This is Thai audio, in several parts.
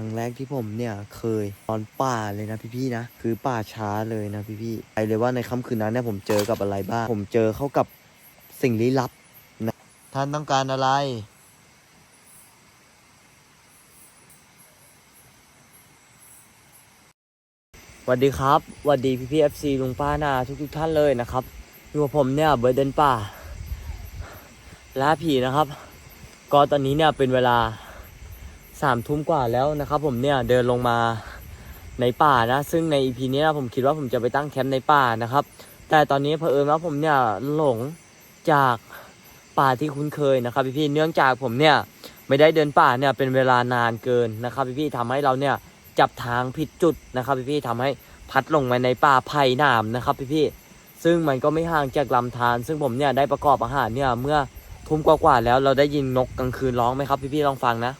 ครั้งแรกที่ผมเนี่ยเคยนอนป่าเลยนะพี่ๆนะ คือป่าช้าเลยนะพี่ๆไปเลยว่าในค่ำคืนนั้นเนี่ยผมเจอกับอะไรบ้าง ผมเจอเข้ากับสิ่งลี้ลับนะท่านต้องการอะไรสวัสดีครับสวัสดีพี่พี่เอฟซีลุงป้านาทุกทุกท่านเลยนะครับอยู่กับผมเนี่ยเบิร์เดนป่าล่าผีนะครับ ก็ตอนนี้เนี่ยเป็นเวลา สามทุ่มกว่าแล้วนะครับผมเนี่ยเดินลงมาในป่านะ ซึ่งในอีพีนี้นะผมคิดว่าผมจะไปตั้งแคมป์ในป่านะครับ แต่ตอนนี้เผอิญว่าผมเนี่ยหลงจากป่าที่คุ้นเคยนะครับพี่พี่ๆเนื่องจากผมเนี่ยไม่ได้เดินป่าเนี่ยเป็นเวลานานเกินนะครับพี่พี่ๆทำให้เราเนี่ยจับทางผิดจุดนะครับพี่พี่ๆทำให้พัดลงมาในป่าไผ่หนามนะครับพี่พี่ๆซึ่งมันก็ไม่ห่างจากลำธารซึ่งผมเนี่ยได้ประกอบอาหารเนี่ยเมื่อทุ่มกว่าๆแล้วเราได้ยินนกกลางคืนร้องไหมครับพี่ๆลองฟังนะ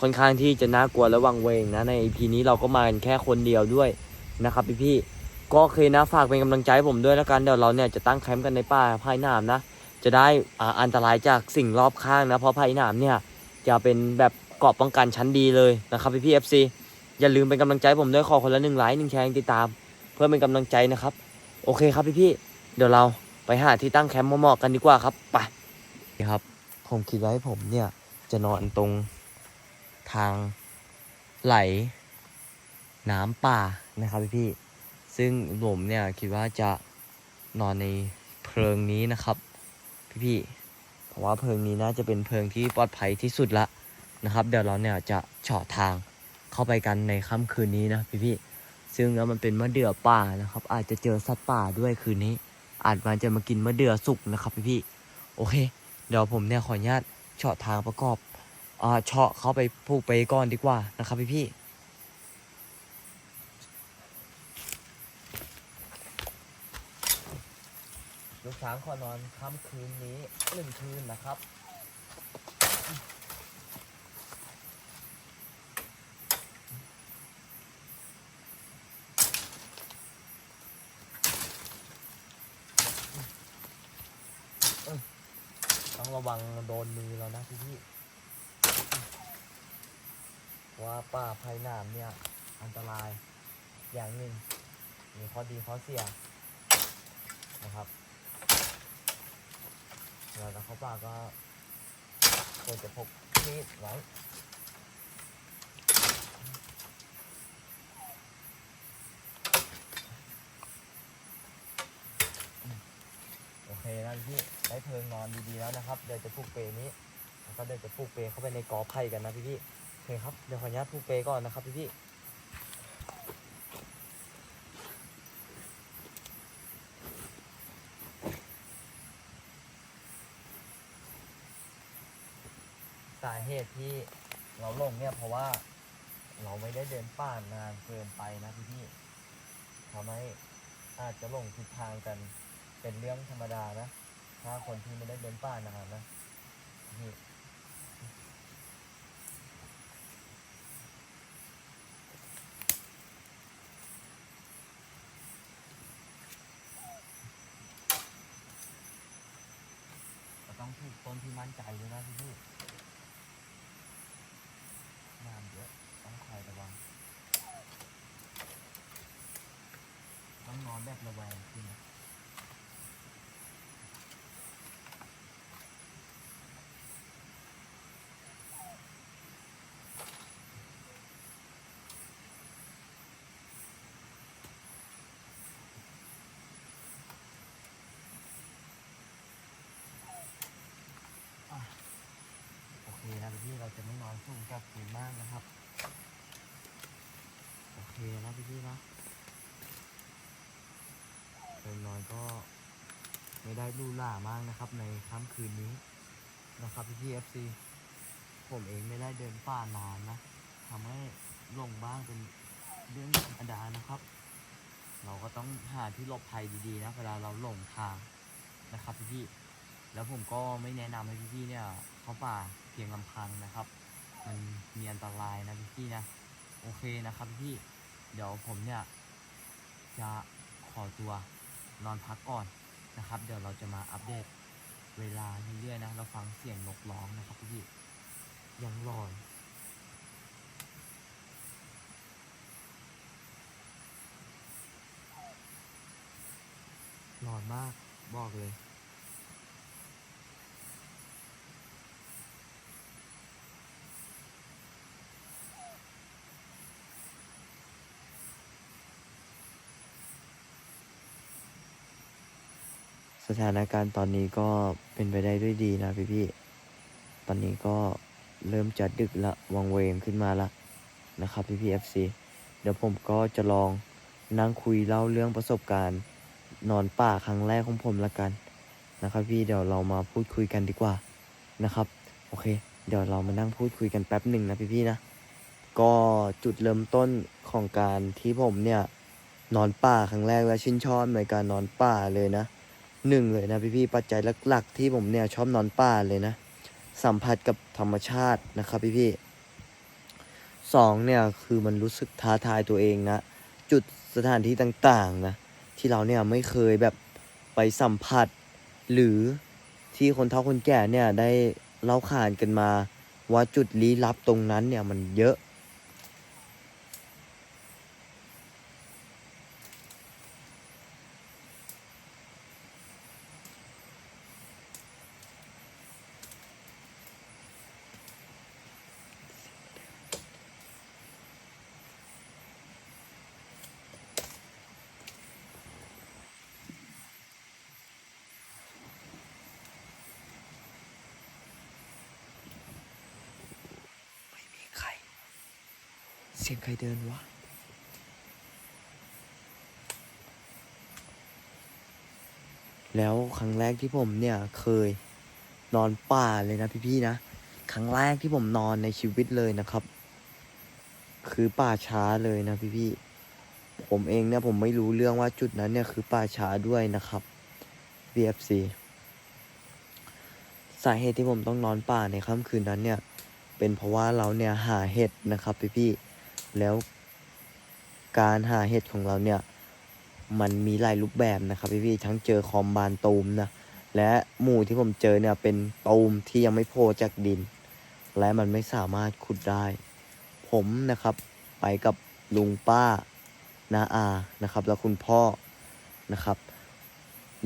ค่อนข้างที่จะน่ากลัวและวังเวงนะใน EP นี้เราก็มากันแค่คนเดียวด้วยนะครับพี่ๆก็โอเคนะฝากเป็นกำลังใจให้ผมด้วยแล้วกันเดี๋ยวเราเนี่ยจะตั้งแคมป์กันในป่าภายหนามนะ จะได้อ่าอันตรายจากสิ่งรอบข้างนะ เพราะภายหนามเนี่ยจะเป็นแบบเกราะป้องกันชั้นดีเลยนะครับพี่ๆ FC อฟซอย่าลืมเป็นกำลังใจผมด้วยขอคนละหนึ่งไลค์หนึ่งแชร์ติดตาม เพื่อเป็นกำลังใจนะครับ โอเคครับพี่ๆเดี๋ยวเราไปหาที่ตั้งแคมป์เหมาะๆกันดีกว่าครับไปครับผมคิดไว้ผมเนี่ยจะนอนตรง ทางไหลน้ำป่านะครับพี่ๆซึ่งผมเนี่ยคิดว่าจะนอนในเพลิงนี้นะครับ พี่ๆเพราะว่าเพลิงนี้น่าจะเป็นเพลิงที่ปลอดภัยที่สุดละนะครับ เดี๋ยวเราเนี่ยจะเฉาะทางเข้าไปกันในค่ำคืนนี้นะพี่ๆซึ่งแล้วมันเป็นมะเดื่อป่านะครับ อาจจะเจอสัตว์ป่าด้วยคืนนี้ อาจมันจะมากินมะเดื่อสุกนะครับพี่ๆโอเค เดี๋ยวผมเนี่ยขออนุญาตเฉาะทางประกอบ เฉาะเขาไปผูกไปก่อนดีกว่านะครับพี่ๆลูกช้างขอนอนค่ำคืนนี้หนึ่งคืนนะครับต้องระวังโดนมือเรานะพี่พี่ ว่าป่าภัยหนามเนี่ย อันตรายอย่างหนึ่ง มีข้อดีข้อเสียนะครับเราจะเข้าป่าก็ควรจะพกมีดไว้โอเคนะพี่ได้เพลิงนอนดีๆแล้วนะครับ เดี๋ยวจะผูกเปรนี้ แล้วก็เดี๋ยวจะผูกเปรเข้าไปในกอไผ่กันนะพี่พี่ เคครับ เดี๋ยวขออนุญาตผูกเปก่อนนะครับพี่พี่สาเหตุที่เราลงเนี่ยเพราะว่าเราไม่ได้เดินป่านานเกินไปนะพี่พี่ทำให้อาจจะลงทิศทางกันเป็นเรื่องธรรมดานะ ถ้าคนที่ไม่ได้เดินป่านานนะนี่ก็ ต้องถูกต้นที่มั่นใจด้วยนะพี่พี่น้ำเยอะต้องคอยระวัง ต้องนอนแบบระแวงจริงนะ โอเคนะพี่ๆเราจะไม่นอนสูงกับคืนมากนะครับ โอ เคนะพี่ๆนะเป็นนอนก็ไม่ได้หรูหรามากนะครับ ในค่ำคืนนี้นะครับพี่ๆ FC ผมเองไม่ได้เดินป่านานนะทำให้ลงบ้างเป็นเรื่องธรรมดานะครับ เราก็ต้องหาที่หลบภัยดีๆนะเวลาเราหลงทางนะครับพี่ๆแล้วผมก็ไม่แนะนำให้พี่ๆเนี่ย เข้าป่าเพียงลำพังนะครับ มันมีอันตรายนะพี่ๆนะ โอเคนะครับพี่ เดี๋ยวผมเนี่ยจะขอตัวนอนพักก่อนนะครับ เดี๋ยวเราจะมาอัปเดตเวลาเรื่อยๆนะ เราฟังเสียงนกร้องนะครับพี่ยังหลอนหลอนมากบอกเลย สถานการณ์ตอนนี้ก็เป็นไปได้ด้วยดีนะพี่พี่ตอนนี้ก็เริ่มจะดึกละวังเวงขึ้นมาละนะครับพี่พี่เอฟซีเดี๋ยวผมก็จะลองนั่งคุยเล่าเรื่องประสบการณ์ นอนป่าครั้งแรกของผมละกันนะครับพี่เดี๋ยวเรามาพูดคุยกันดีกว่านะครับโอเค เดี๋ยวเรามานั่งพูดคุยกันแป๊บหนึ่งนะพี่พี่นะก็จุดเริ่มต้นของการที่ผมเนี่ยนอนป่าครั้งแรกและชื่นชอบในการนอนป่าเลยนะ หนึ่งเลยนะพี่ๆปัจจัยหลักๆ ที่ผมเนี่ยชอบนอนป่าเลยนะ สัมผัสกับธรรมชาตินะครับพี่ๆสองเนี่ยคือมันรู้สึกท้าทายตัวเองนะจุดสถานที่ต่างๆนะที่เราเนี่ยไม่เคยแบบไปสัมผัส หรือที่คนเฒ่าคนแก่เนี่ยได้เล่าขานกันมาว่าจุดลี้ลับตรงนั้นเนี่ยมันเยอะ กินวะแล้วครั้งแรกที่ผมเนี่ยเคยนอนป่าเลยนะพี่ๆนะ ครั้งแรกที่ผมนอนในชีวิตเลยนะครับ คือป่าช้าเลยนะพี่ๆผมเองเนี่ยผมไม่รู้เรื่องว่าจุดนั้นเนี่ยคือป่าช้าด้วยนะครับ BFC สาเหตุที่ผมต้องนอนป่าในค่ำคืนนั้นเนี่ย เป็นเพราะว่าเราเนี่ยหาเห็ดนะครับพี่ๆ แล้วการหาเห็ดของเราเนี่ย มันมีหลายรูปแบบนะครับพี่ๆทั้งเจอคอมบานตูมนะและหมู่ที่ผมเจอเนี่ยเป็นตูมที่ยังไม่โผล่จากดิน และมันไม่สามารถขุดได้ ผมนะครับไปกับลุงป้านาอานะครับ แล้วคุณพ่อนะครับ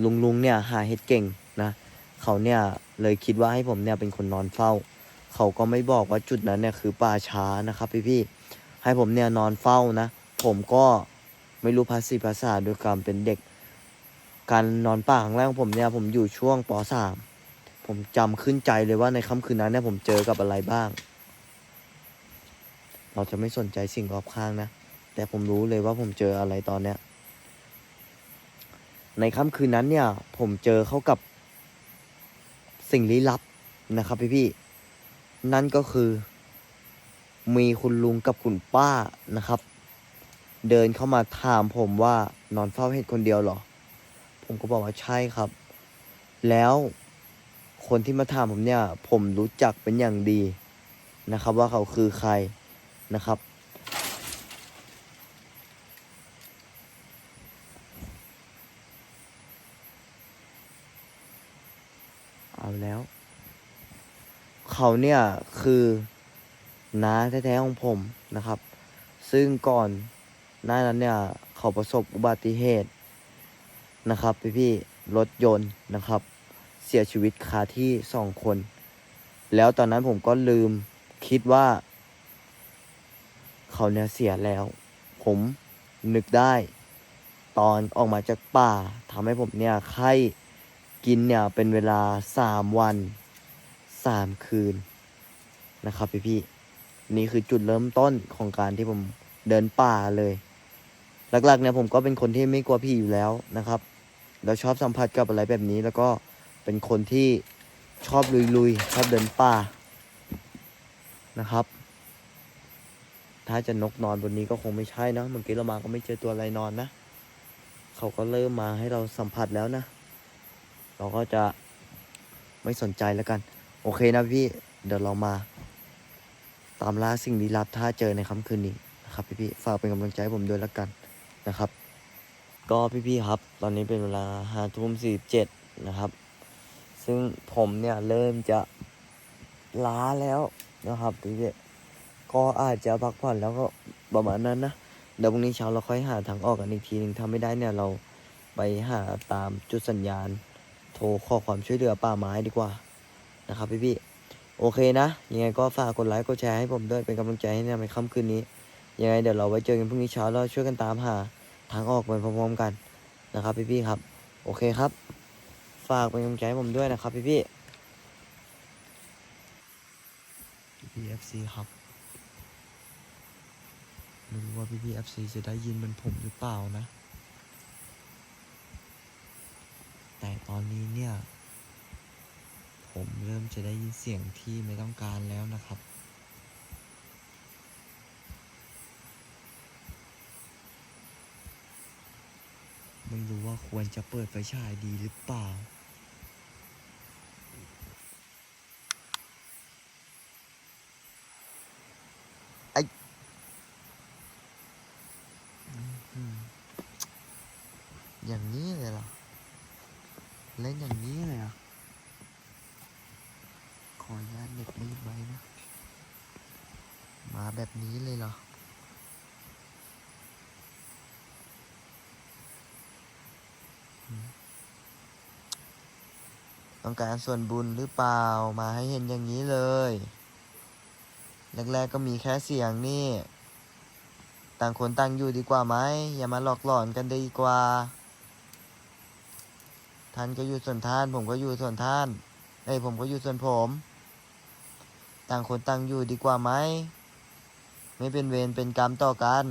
ลุงลุงเนี่ยหาเห็ดเก่งนะเขาเนี่ยเลยคิดว่าให้ผมเนี่ยเป็นคนนอนเฝ้า เขาก็ไม่บอกว่าจุดนั้นเนี่ยคือป่าช้านะครับพี่ๆ ให้ผมเนี่ยนอนเฝ้านะ ผมก็ไม่รู้ภาษีภาษาด้วยความเป็นเด็ก การนอนป่าครั้งแรกของผมเนี่ยผมอยู่ช่วงป .3 ผมจำขึ้นใจเลยว่าในค่ำคืนนั้นเนี่ยผมเจอกับอะไรบ้าง เราจะไม่สนใจสิ่งรอบข้างนะ แต่ผมรู้เลยว่าผมเจออะไรตอนเนี้ยในค่ำคืนนั้นเนี่ย ผมเจอเข้ากับสิ่งลี้ลับนะครับพี่พี่นั่นก็คือ มีคุณลุงกับคุณป้านะครับ เดินเข้ามาถามผมว่านอนเฝ้าเห็ดคนเดียวเหรอ ผมก็บอกว่าใช่ครับ แล้วคนที่มาถามผมเนี่ย ผมรู้จักเป็นอย่างดีนะครับ ว่าเขาคือใครนะครับ เอาแล้ว เขาเนี่ยคือ น้าแท้ๆของผมนะครับ ซึ่งก่อนหน้านั้นเนี่ย เขาประสบอุบัติเหตุนะครับ พี่พี่รถยนต์นะครับ เสียชีวิตคาที่สองคน แล้วตอนนั้นผมก็ลืมคิดว่า เขาเนี่ยเสียแล้ว ผมนึกได้ตอนออกมาจากป่าทำให้ผมเนี่ยไข้กินเนี่ยเป็นเวลาสามวันสามคืนนะครับพี่พี่ นี่คือจุดเริ่มต้นของการที่ผมเดินป่าเลย หลักๆเนี่ยผมก็เป็นคนที่ไม่กลัวผีอยู่แล้วนะครับแล้วชอบสัมผัสกับอะไรแบบนี้แล้วก็เป็นคนที่ชอบลุยๆชอบเดินป่านะครับ ถ้าจะนกนอนบนนี้ก็คงไม่ใช่นะเมื่อกี้เรามาก็ไม่เจอตัวอะไรนอนนะเขาก็เริ่มมาให้เราสัมผัสแล้วนะ เราก็จะไม่สนใจแล้วกัน โอเคนะพี่เดี๋ยวเรามา ตามล่าสิ่งลี้ลับถ้าเจอในค่ำคืนนี้นะครับพี่พี่ๆฝากเป็นกำลังใจให้ผมด้วยล้วกันนะครับ ก็พี่ๆครับ ตอนนี้เป็นเวลาห้าทุ่มสี่เจ็ดนะครับ ซึ่งผมเนี่ยเริ่มจะล้าแล้วนะครับพี่ๆก็อาจจะพักผ่อนแล้วก็ประมาณนั้นนะเดี๋ยวพรุ่งนี้เช้าเราค่อยหาทางออกกันอีกทีหนึ่งถ้าไม่ได้เนี่ยเราไปหาตามจุดสัญญาณ โทรขอความช่วยเหลือป่าไม้ดีกว่านะครับพี่ๆ โอเคนะ ยังไงก็ฝากกดไลค์กดแชร์ให้ผมด้วยเป็นกำลังใจให้ในค่ำคืนนี้ ยังไงเดี๋ยวเราไว้เจอกันพรุ่งนี้เช้าแล้วช่วยกันตามหาทางออกไปพร้อมๆกันนะครับพี่ๆครับ โอเคครับ ฝากเป็นกำลังใจให้ผมด้วยนะครับพี่ๆพี่ FC ครับไม่รู้ว่าพี่ๆ FC จะได้ยินเหมันผมหรือเปล่านะ แต่ตอนนี้เนี่ย ผมเริ่มจะได้ยินเสียงที่ไม่ต้องการแล้วนะครับ ไม่รู้ว่าควรจะเปิดไฟฉายดีหรือเปล่า ไออื้อหืออย่างนี้เลยเหรอ เล่นอย่างนี้เลยเหรอะ ขออนุญาตเน็ตรีบไว้นะ มาแบบนี้เลยเหรอ ต้องการส่วนบุญหรือเปล่า มาให้เห็นอย่างนี้เลย แรกๆก็มีแค่เสียงนี่ ต่างคนต่างอยู่ดีกว่าไหม อย่ามาหลอกหลอนกันดีกว่า ท่านก็อยู่ส่วนท่าน ผมก็อยู่ส่วนท่าน เอ้ยผมก็อยู่ส่วนผม ต่างคนต่างอยู่ดีกว่าไหม ไม่เป็นเวรเป็นกรรมต่อกัน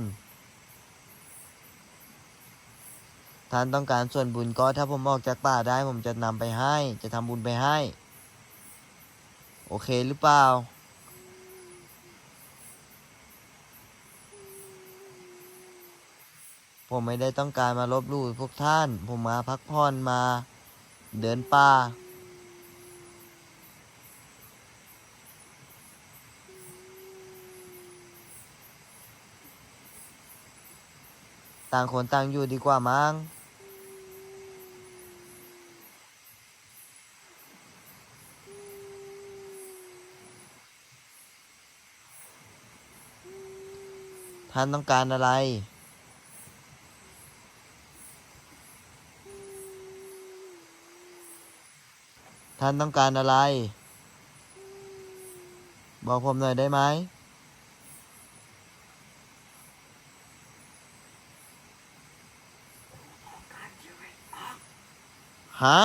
ท่านต้องการส่วนบุญก็ถ้าผมออกจากป่าได้ ผมจะนำไปให้ จะทำบุญไปให้ โอเคหรือเปล่า ผมไม่ได้ต้องการมาลบลู่พวกท่าน ผมมาพักผ่อนมา เดินป่า ต่างคนต่างอยู่ดีกว่ามั้ง ท่านต้องการอะไรท่านต้องการอะไร บอกผมหน่อยได้ไหม ฮะ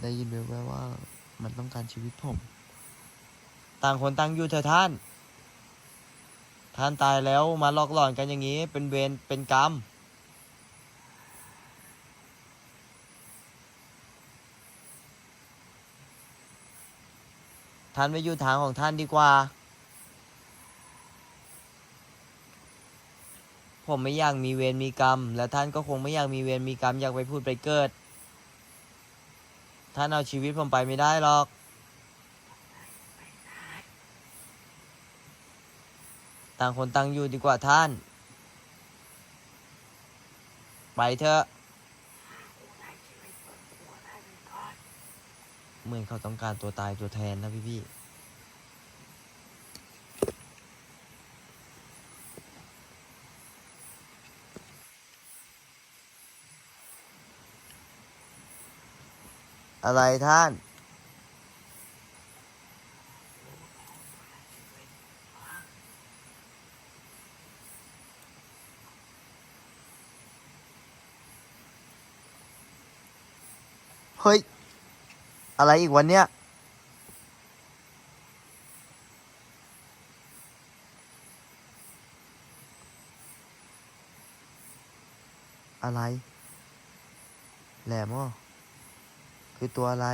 ได้ยินแว่วๆว่ามันต้องการชีวิตผม ต่างคนต่างอยู่เถอะท่าน ท่านตายแล้วมาหลอกหลอนกันอย่างนี้ เป็นเวรเป็นกรรม ท่านไปอยู่ทางของท่านดีกว่า ผมไม่อยากมีเวรมีกรรม และท่านก็คงไม่อยากมีเวรมีกรรมอยากไปพูดไปเกิด ท่านเอาชีวิตผมไปไม่ได้หรอก ต่างคนต่างอยู่ดีกว่าท่าน ไปเถอะ เหมือนเขาต้องการตัวตายตัวแทนนะพี่พี่ๆ อะไรท่าน เฮ้ย อะไรอีกวันเนี้ยอะไรแหลมอะ คือตัวอะไร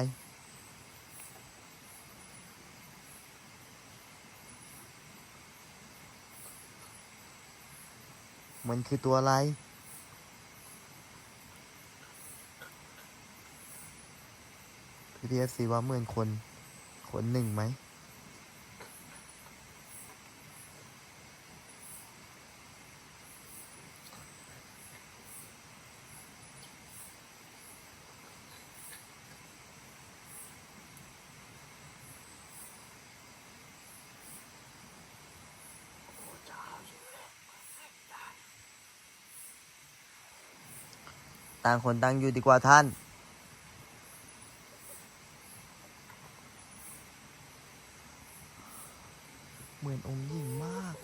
มันคือตัวอะไร พี่พีเอฟซีว่าเหมือนคน คนหนึ่งไหม ต่างคนต่างอยู่ดีกว่าท่าน เหมือนองค์หญิงมาก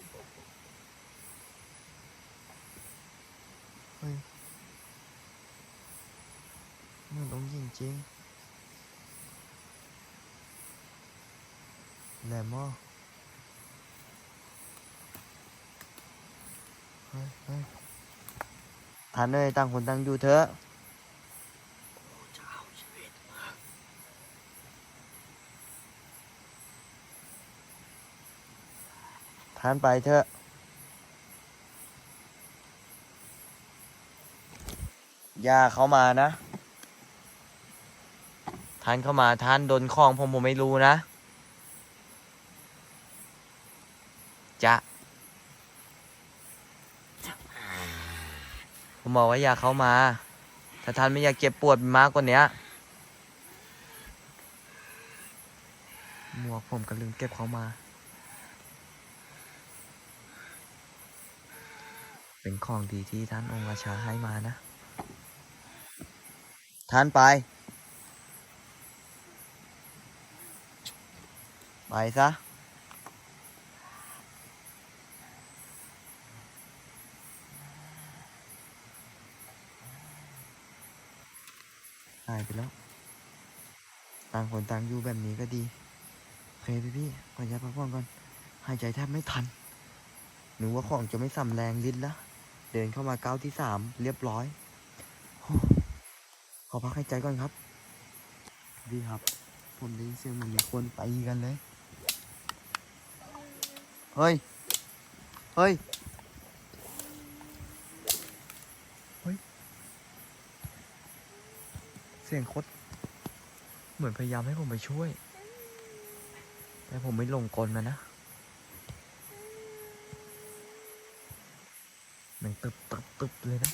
เฮ้ย เหมือนองค์หญิงจริงแหลมมอเฮ้ยเฮ้ย ท่านเอ้ยต่างคนต่างอยู่เถอะท่านไปเถอะอย่าเข้ามานะท่านเข้ามาท่านโดนของผมผมไม่รู้นะ จะ ผมบอกว่าอย่าเข้ามา ถ้าท่านไม่อยากเจ็บปวดมากกว่านี้หมวกผมก็ลืมเก็บเขามา เป็นของดีที่ท่านองค์ราชาให้มานะ ท่านไป ไปซะายไปแล้ว ต่างคนต่างอยู่แบบนี้ก็ดีโอเคพี่พี่ๆขออนุญาตพักผ่อนก่อน หายใจแทบไม่ทัน หนูว่าของจะไม่สำแรงลิ้นแล้วเดินเข้ามาก้าวที่สามเรียบร้อยโอ้ขอพักหายใจก่อนครับพี่ครับ ผมได้ยินเสียงเหมันมีคนตีกันเลย เฮ้ย เฮ้ย เฮ้ย เสียงคตรเหมือนพยายามให้ผมไปช่วย แต่ผมไม่ลงกลมันนะ มันตึบตึบตึบเลยนะ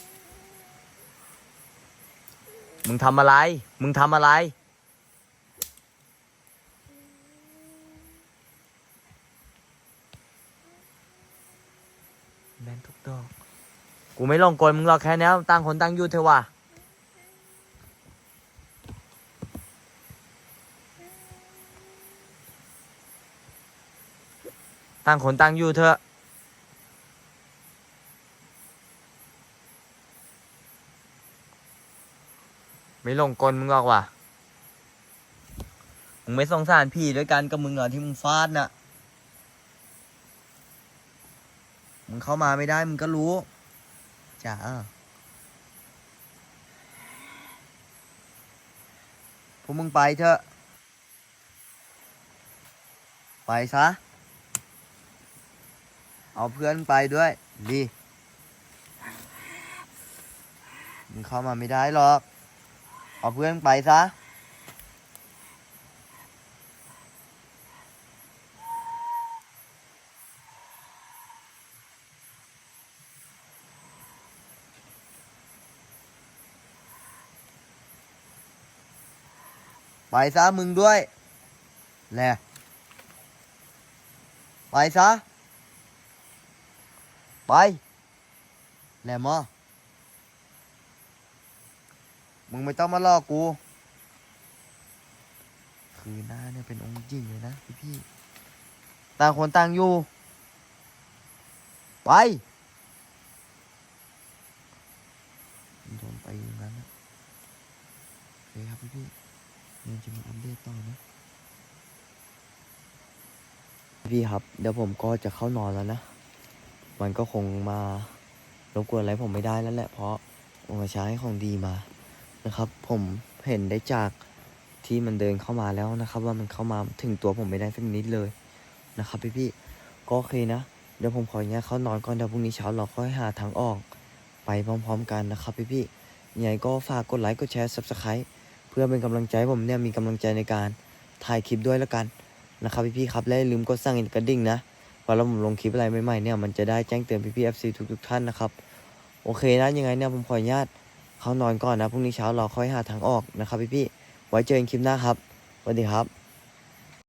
มึงทำอะไร มึงทำอะไรแมนทุกดอก กูไม่ลงกลมึงหรอกแค่นี้ต่างคนต่างยูเถอะว่ะ ต่างคนต่างอยู่เถอะไม่ลงกลมึงหรอกว่ะ มึงไม่สงสารพี่ด้วยกันกับมึงเหรอที่มึงฟาดน่ะ มึงเข้ามาไม่ได้มึงก็รู้จ้าพวกมึงไปเถอะ ไปซะ เอาเพื่อนไปด้วยดีมึงเข้ามาไม่ได้หรอก เอาเพื่อนไปซะไปซะมึงด้วยแหละไปซะ ไปแหละมอมึงไม่ต้องมาล่อกู คือหน้าเนี่ยเป็นองค์จริงเลยนะพี่พี่ๆต่างคนต่างอยู่ ไปโดนไปอย่างนั้นนะโอเคครับพี่พี่ๆเดี๋ยวจะมาอัปเดตต่อนะพี่ครับ เดี๋ยวผมก็จะเข้านอนแล้วนะ มันก็คงมารบกวนอะไรผมไม่ได้แล้วแหละ เพราะองค์ราชาให้ของดีมานะครับ ผมเห็นได้จากที่มันเดินเข้ามาแล้วนะครับ ว่ามันเข้ามาถึงตัวผมไม่ได้สักนิดเลยนะครับพี่พี่ก็โอเคนะเดี๋ยวผมขออนุญาตเข้านอนก่อนเดี๋ยวพรุ่งนี้เช้าเราค่อยหาทางออก ไปพร้อม ๆ กันนะครับพี่พี่ยังไงก็ฝากกดไลค์กดแชร์ subscribe เพื่อเป็นกำลังใจผมเนี่ยมีกำลังใจในการถ่ายคลิปด้วยแล้วกันนะครับพี่พี่ครับและอย่าลืมกดสั่งกระดิ่งนะ พอเราผมลงคลิปอะไรใหม่ๆเนี่ยมันจะได้แจ้งเตือนพี่ๆ FC ทุกๆท่านนะครับ โอเคนะยังไงเนี่ยผมขออนุญาตเข้านอนก่อนนะพรุ่งนี้เช้าเราค่อยหาทางออกนะครับพี่ๆไว้เจอกันคลิปหน้าครับสวัสดีครับ